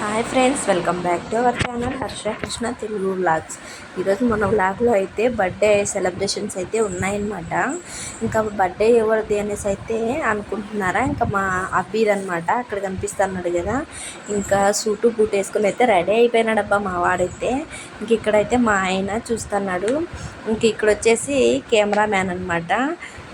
Hi friends welcome back to our channel Harsha Krishna Telugu vlogs ఈరోజు మన వ్లాగ్లో అయితే బర్త్డే సెలబ్రేషన్స్ అయితే ఉన్నాయన్నమాట. ఇంకా బర్త్డే ఎవరిది అనేసి అయితే అనుకుంటున్నారా? ఇంకా మా అబ్బీర్ అనమాట అక్కడ కనిపిస్తున్నాడు కదా. ఇంకా సూటు బూట్ వేసుకుని అయితే రెడీ అయిపోయినాడబ్బా మా వాడైతే. ఇంక ఇక్కడైతే మా ఆయన చూస్తున్నాడు. ఇంక ఇక్కడ వచ్చేసి కెమెరా మ్యాన్ అనమాట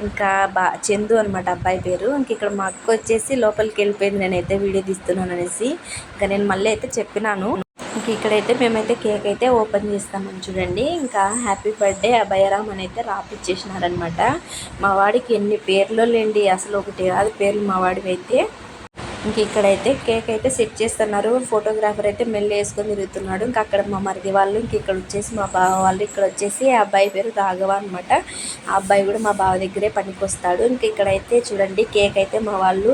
ఇంకా బా చందు అనమాట అబ్బాయి పేరు. ఇంక ఇక్కడ మా అక్క వచ్చేసి లోపలికి వెళ్ళిపోయింది. నేనైతే వీడియో తీస్తున్నాను అనేసి. ఇంకా నేను మళ్ళీ అయితే చెప్పినాను. ఇంక ఇక్కడైతే మేమైతే కేక్ అయితే ఓపెన్ చేస్తామని చూడండి. ఇంకా హ్యాపీ బర్త్డే అభయరామ్ అని అయితే రాపిచ్చేసినారనమాట మా వాడికి ఎన్ని పేర్లు లేండి అసలు ఒకటి కాదు పేర్లు మా వాడివి అయితే ఇంక ఇక్కడైతే కేక్ అయితే సెట్ చేస్తున్నారు. ఫోటోగ్రాఫర్ అయితే మెల్లి వేసుకొని తిరుగుతున్నాడు. ఇంకా అక్కడ మా మరిది వాళ్ళు ఇంక ఇక్కడ వచ్చేసి మా బావ వాళ్ళు ఇక్కడ వచ్చేసి ఆ అబ్బాయి పేరు రాఘవ అనమాట ఆ అబ్బాయి కూడా మా బావ దగ్గరే పనికొస్తాడు. ఇంక ఇక్కడైతే చూడండి కేక్ అయితే మా వాళ్ళు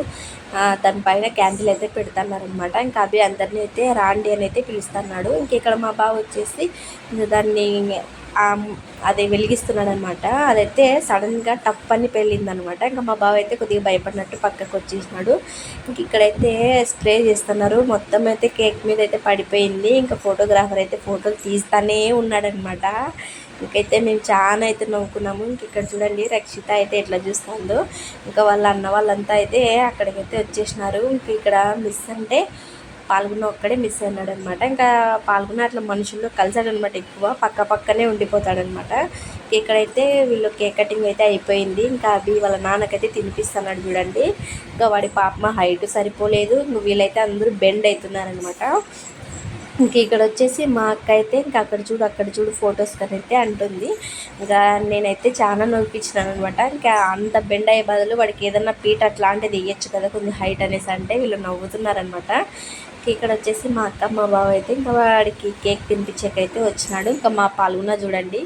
దానిపైన క్యాండిల్ అయితే పెడుతున్నారనమాట ఇంకా అవి అందరినీ అయితే రాండి అని అయితే పిలుస్తున్నాడు. ఇంక ఇక్కడ మా బావ వచ్చేసి దాన్ని అది వెలిగిస్తున్నాడు అనమాట అదైతే సడన్గా టప్ అని పెళ్ళిందనమాట ఇంకా మా బావ అయితే కొద్దిగా భయపడినట్టు పక్కకు వచ్చేసినాడు. ఇంక ఇక్కడైతే స్ప్రే చేస్తున్నారు. మొత్తం అయితే కేక్ మీద అయితే పడిపోయింది. ఇంకా ఫోటోగ్రాఫర్ అయితే ఫోటోలు తీస్తానే ఉన్నాడనమాట. ఇంకైతే మేము చాలా అయితే నవ్వుకున్నాము. ఇంక ఇక్కడ చూడండి రక్షిత అయితే ఎట్లా చూస్తుందో. ఇంకా వాళ్ళ అన్న వాళ్ళంతా అయితే అక్కడికైతే వచ్చేసినారు. ఇంక ఇక్కడ మిస్ అంటే పాల్గొన్న ఒక్కడే మిస్ అయినాడు అనమాట ఇంకా పాల్గొన్న అట్లా మనుషుల్లో కలిసాడనమాట ఎక్కువ. పక్క పక్కనే ఉండిపోతాడనమాట. ఇక్కడైతే వీళ్ళు కేక్ కటింగ్ అయితే అయిపోయింది. ఇంకా అవి వాళ్ళ నాన్నకైతే తినిపిస్తున్నాడు చూడండి. ఇంకా వాడి పాప హైట్ సరిపోలేదు. వీళ్ళైతే అందరూ బెండ్ అవుతున్నారనమాట. ఇంక ఇక్కడ వచ్చేసి మా అక్క అయితే ఇంకా అక్కడ చూడు అక్కడ చూడు ఫొటోస్ కనైతే అంటుంది. ఇంకా నేనైతే చాలా నొప్పించినాను అనమాట ఇంకా అంత బెండ్ అయ్యే బదులు వాడికి ఏదన్నా పీట అట్లాంటిది వేయచ్చు కదా కొంచెం హైట్ అనేసి అంటే వీళ్ళు నవ్వుతున్నారనమాట ఇక్కడ వచ్చేసి మా అక్క మా బావ అయితే ఇంకా వాడికి కేక్ తినిపించకైతే వచ్చినాడు. ఇంకా మా పాల్గొన చూడండి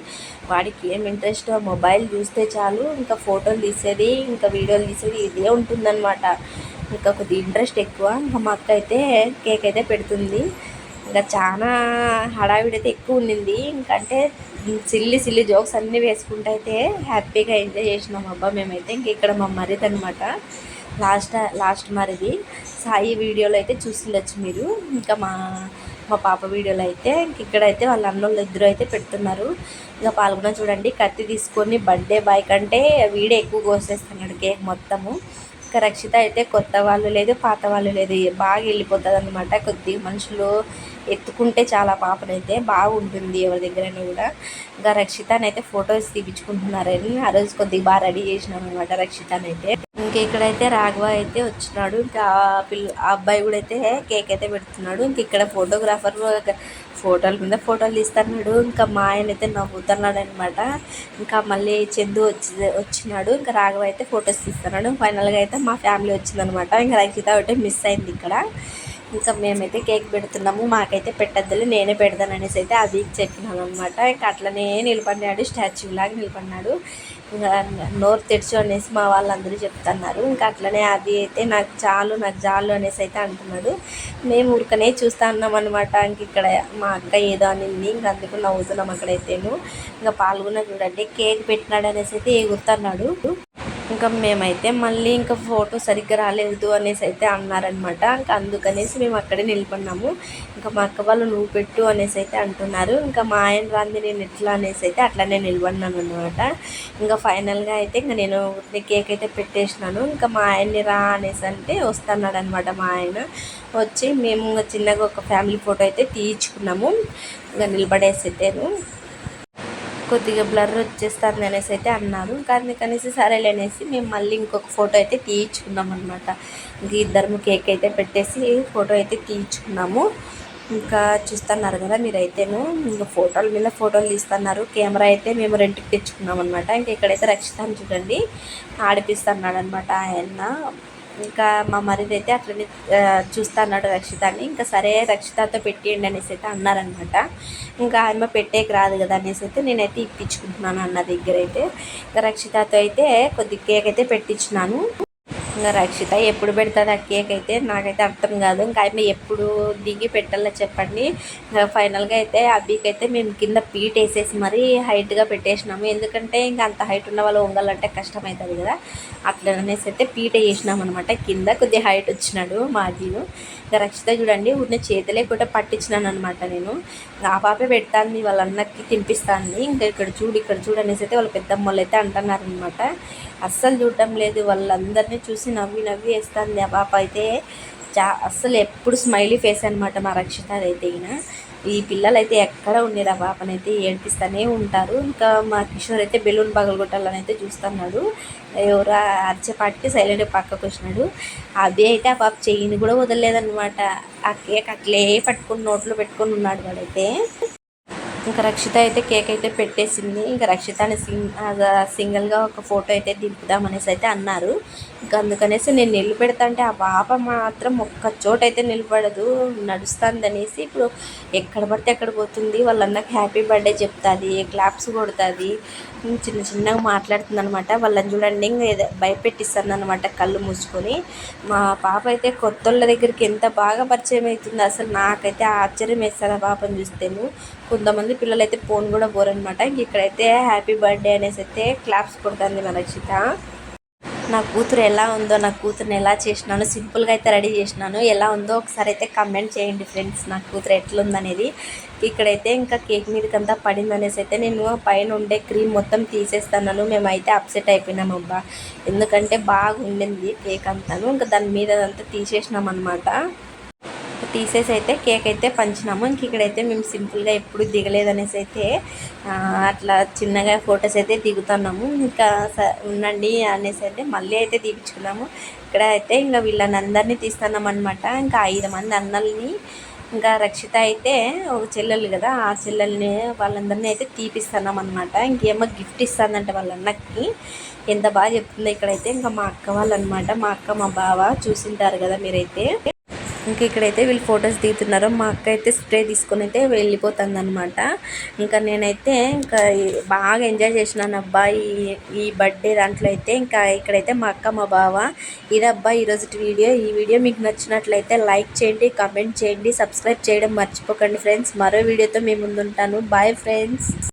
వాడికి ఏం ఇంట్రెస్ట్? మొబైల్ చూస్తే చాలు. ఇంకా ఫోటోలు తీసేది ఇంకా వీడియోలు తీసేది ఇదే ఉంటుందన్నమాట. ఇంకా కొద్దిగా ఇంట్రెస్ట్ ఎక్కువ. ఇంకా మా అక్క అయితే కేక్ అయితే పెడుతుంది. ఇంకా చాలా హడావిడి అయితే ఎక్కువ ఉండింది. ఇంకంటే సిల్లి సిల్లి జోక్స్ అన్నీ వేసుకుంటూ అయితే హ్యాపీగా ఎంజాయ్ చేసినాం అబ్బా మేమైతే. ఇంక ఇక్కడ మా మరిది అనమాట లాస్ట్ లాస్ట్ మరిది. సాయి వీడియోలో అయితే చూసిండొచ్చు మీరు. ఇంకా మా మా పాప వీడియోలో అయితే ఇంక ఇక్కడైతే వాళ్ళ అన్నోళ్ళు ఇద్దరు అయితే పెడుతున్నారు. ఇంకా పాల్గొన చూడండి. కత్తి తీసుకొని బర్త్డే బాయ్ కంటే వీడే ఎక్కువ కోసేస్తున్నాడు కేక్ మొత్తము. ఇంకా రక్షిత అయితే కొత్త వాళ్ళు లేదు పాత వాళ్ళు లేదు. బాగా వెళ్ళిపోతుంది అనమాట కొద్దిగా మనుషులు ఎత్తుకుంటే చాలా పాపనైతే బాగుంటుంది ఎవరి దగ్గరైనా కూడా. ఇంకా రక్షితనైతే ఫొటోస్ తీపించుకుంటున్నారని ఆ రోజు కొద్దిగా బాగా రెడీ చేసినాం అనమాట రక్షితనైతే. ఇంకా ఇక్కడైతే రాఘవ అయితే వచ్చినాడు. ఇంకా పిల్ల ఆ అబ్బాయి కూడా అయితే కేక్ అయితే పెడుతున్నాడు. ఇంక ఇక్కడ ఫోటోగ్రాఫర్ ఫోటోల మీద ఫోటోలు తీస్తున్నాడు ఇంకా మా ఆయన అయితే నవ్వుతున్నాడు అనమాట ఇంకా మళ్ళీ చందు వచ్చి వచ్చినాడు. ఇంకా రాఘవ అయితే ఫొటోస్ తీస్తున్నాడు. ఫైనల్గా అయితే మా ఫ్యామిలీ వచ్చిందనమాట ఇంకా రక్షిత ఒకటే మిస్ అయింది ఇక్కడ. ఇంకా మేమైతే కేక్ పెడుతున్నాము. మాకైతే పెట్టద్దులే నేనే పెడతాను అనేసి అయితే అది చెప్పినాను అనమాట ఇంకా అట్లనే నిలబడినాడు స్టాచ్యూ లాగా నిలబడినాడు. నోరు తెచ్చు అనేసి మా వాళ్ళందరూ చెప్తున్నారు. ఇంకా అట్లనే అది అయితే నాకు చాలు నాకు చాలు అనేసి అయితే అంటున్నాడు. మేము ఊరికనే చూస్తా ఉన్నాం అనమాట ఇంక ఇక్కడ మా అక్క ఏదో అనింది. ఇంక అందుకు నవ్వుతున్నాం అక్కడైతేను. ఇంకా పాల్గొన్న చూడండి కేక్ పెట్టినాడు అనేసి అయితే ఎగురుతున్నాడు. ఇంకా మేమైతే మళ్ళీ ఇంకా ఫోటో సరిగ్గా రాలేదు అనేసి అయితే అన్నారనమాట ఇంకా అందుకనేసి మేము అక్కడే నిలబడినాము. ఇంకా మా అక్క వాళ్ళు నువ్వు పెట్టు అనేసి అయితే అంటున్నారు. ఇంకా మా ఆయన రాంది నేను ఎట్లా అనేసి అయితే అట్లానే నిలబడినాను అనమాట ఇంకా ఫైనల్గా అయితే ఇంకా నేను కేక్ అయితే పెట్టేసినాను. ఇంకా మా ఆయన్ని రా అనేసి అంటే వస్తున్నాడు అనమాట మా ఆయన. వచ్చి మేము ఇంకా చిన్నగా ఒక ఫ్యామిలీ ఫోటో అయితే తీయించుకున్నాము. ఇంకా నిలబడేసి అయితే కొద్దిగా బ్లర్ వచ్చేస్తుంది అనేసి అయితే అన్నారు. ఇంకా అందుకనేసి సరేలే అనేసి మేము మళ్ళీ ఇంకొక ఫోటో అయితే తీయించుకున్నాం అనమాట ఇంక ఇద్దరు కేక్ అయితే పెట్టేసి ఫోటో అయితే తీయించుకున్నాము. ఇంకా చూస్తున్నారు కదా మీరైతేను ఇంకా ఫోటోల మీద ఫోటోలు తీస్తున్నారు. కెమెరా అయితే మేము రెంట్కి తెచ్చుకున్నాం అనమాట ఇంకా ఇక్కడైతే రక్షితాన్ని చూడండి. ఆడిపిస్తున్నాడు అనమాట ఆయన. ఇంకా మా మరిది అయితే అట్లనే చూస్తా అన్నాడు రక్షితాన్ని ఇంకా సరే రక్షితతో పెట్టియండి అనేసి అయితే అన్నారనమాట. ఇంకా ఆమె పెట్టేకి రాదు కదా అనేసి అయితే నేనైతే ఇప్పించుకుంటున్నాను అన్న దగ్గర అయితే. ఇంకా రక్షితతో అయితే కొద్ది కేక్ అయితే పెట్టించినాను. రక్షిత. ఎప్పుడు పెడుతుంది ఆ కేక్ అయితే నాకైతే అర్థం కాదు. ఇంకా ఆమె ఎప్పుడు దిగి పెట్టాలో చెప్పండి. ఫైనల్గా అయితే అబ్బీకి అయితే మేము కింద పీట్ వేసేసి మరీ హైట్గా పెట్టేసినాము. ఎందుకంటే ఇంకా అంత హైట్ ఉన్న వాళ్ళు వంగాలంటే కష్టం అవుతుంది కదా. అట్లా అనేసి అయితే పీట వేసినాం అనమాట కింద కొద్దిగా హైట్ వచ్చినాడు మాజీను ఇంకా రక్షిత చూడండి ఉన్న చేతులే కూడా పట్టించినాను అనమాట నేను. ఆ పాపే పెడతాను వాళ్ళ అన్నకి తినిపిస్తాను ఇంకా ఇక్కడ చూడు ఇక్కడ చూడు అనేసి అయితే వాళ్ళ పెద్దమ్మలు అయితే అంటున్నారు అనమాట అస్సలు చూడటం లేదు వాళ్ళందరినీ చూసి నవ్వి నవ్వి వేస్తుంది ఆ పాప అయితే. చా అస్సలు ఎప్పుడు స్మైలీ ఫేస్ అనమాట మా రక్షిత అయితే ఈయన. ఈ పిల్లలు అయితే ఎక్కడ ఉండేది ఆ పాపనైతే ఏడిపిస్తూనే ఉంటారు. ఇంకా మా కిషోర్ అయితే బెలూన్ పగలగొట్టాలని అయితే చూస్తున్నాడు. ఎవరు అరిచేపాటికి సైలెంట్ పక్కకు వచ్చినాడు. అదే అయితే ఆ పాప చెయ్యిని కూడా వదలలేదనమాట ఆ కేక్ అట్లే పట్టుకుని నోట్లో పెట్టుకొని ఉన్నాడు వాడైతే. ఇంకా రక్షిత అయితే కేక్ అయితే పెట్టేసింది. ఇంకా రక్షితని సింగ్ సింగిల్గా ఒక ఫోటో అయితే దింపుదామనేసి అయితే అన్నారు. ఇంకా అందుకనేసి నేను నిలబెడతా అంటే ఆ పాప మాత్రం ఒక్క చోట అయితే నిలబడదు నడుస్తుంది అనేసి ఇప్పుడు ఎక్కడ పడితే ఎక్కడ పోతుంది. వాళ్ళ హ్యాపీ బర్త్డే చెప్తుంది క్లాప్స్ కొడుతుంది చిన్న చిన్నగా మాట్లాడుతుంది అనమాట వాళ్ళని చూడండి ఇంకా భయపెట్టిస్తుంది అనమాట కళ్ళు మూసుకొని. మా పాప అయితే కొత్త దగ్గరికి ఎంత బాగా పరిచయం అవుతుంది అసలు నాకైతే ఆశ్చర్యం వేస్తుంది ఆ పాపను చూస్తేను. కొంతమంది పిల్లలు అయితే ఫోన్ కూడా పోరనమాట ఇక్కడైతే హ్యాపీ బర్త్డే అనేసి అయితే క్లాప్స్ కొడుతుంది మన రక్షిత నా కూతురు ఎలా ఉందో నా కూతురుని ఎలా చేసినాను సింపుల్గా అయితే రెడీ చేసినాను. ఎలా ఉందో ఒకసారి అయితే కమెంట్ చేయండి ఫ్రెండ్స్ నా కూతురు ఎట్లుందనేది. ఇక్కడైతే ఇంకా కేక్ మీదకంతా పడింది అనేసి అయితే నేను పైన ఉండే క్రీమ్ మొత్తం తీసేస్తాను మేమైతే అప్సెట్ అయిపోయినాం అబ్బా. ఎందుకంటే బాగుండింది కేక్ అంతాను. ఇంకా దాని మీద అంతా తీసేసినాం అనమాట తీసేసి అయితే కేక్ అయితే పంచినాము. ఇంక ఇక్కడైతే మేము సింపుల్గా ఎప్పుడు దిగలేదనేసి అయితే అట్లా చిన్నగా ఫొటోస్ అయితే దిగుతున్నాము. ఇంకా ఉండండి అనేసి అయితే మళ్ళీ అయితే తీపించుకున్నాము ఇక్కడ అయితే ఇంకా వీళ్ళని అందరినీ తీస్తున్నాం అనమాట ఇంకా ఐదు మంది అన్నల్ని ఇంకా రక్షిత అయితే ఒక చెల్లెలు కదా ఆ చెల్లెల్ని వాళ్ళందరినీ అయితే తీపిస్తున్నాం అనమాట ఇంకేమో గిఫ్ట్ ఇస్తానంట వాళ్ళ అన్నకి. ఎంత బాగా చెప్తుందో ఇక్కడైతే ఇంకా మా అక్క వాళ్ళు అనమాట మా అక్క మా బావ చూసింటారు కదా మీరైతే. ఇంకా ఇక్కడైతే వీళ్ళు ఫొటోస్ దిగుతున్నారు. మా అక్క అయితే స్ప్రే తీసుకొని అయితే వెళ్ళిపోతుంది అనమాట ఇంకా నేనైతే ఇంకా బాగా ఎంజాయ్ చేసినాను అబ్బా. ఈ ఈ బర్త్డే దాంట్లో అయితే ఇంకా ఇక్కడైతే మా అక్క మా బావ. ఇదబ్బా ఈరోజు వీడియో. ఈ వీడియో మీకు నచ్చినట్లయితే లైక్ చేయండి కమెంట్ చేయండి సబ్స్క్రైబ్ చేయడం మర్చిపోకండి ఫ్రెండ్స్. మరో వీడియోతో మేము ముందుంటాను. Bye friends.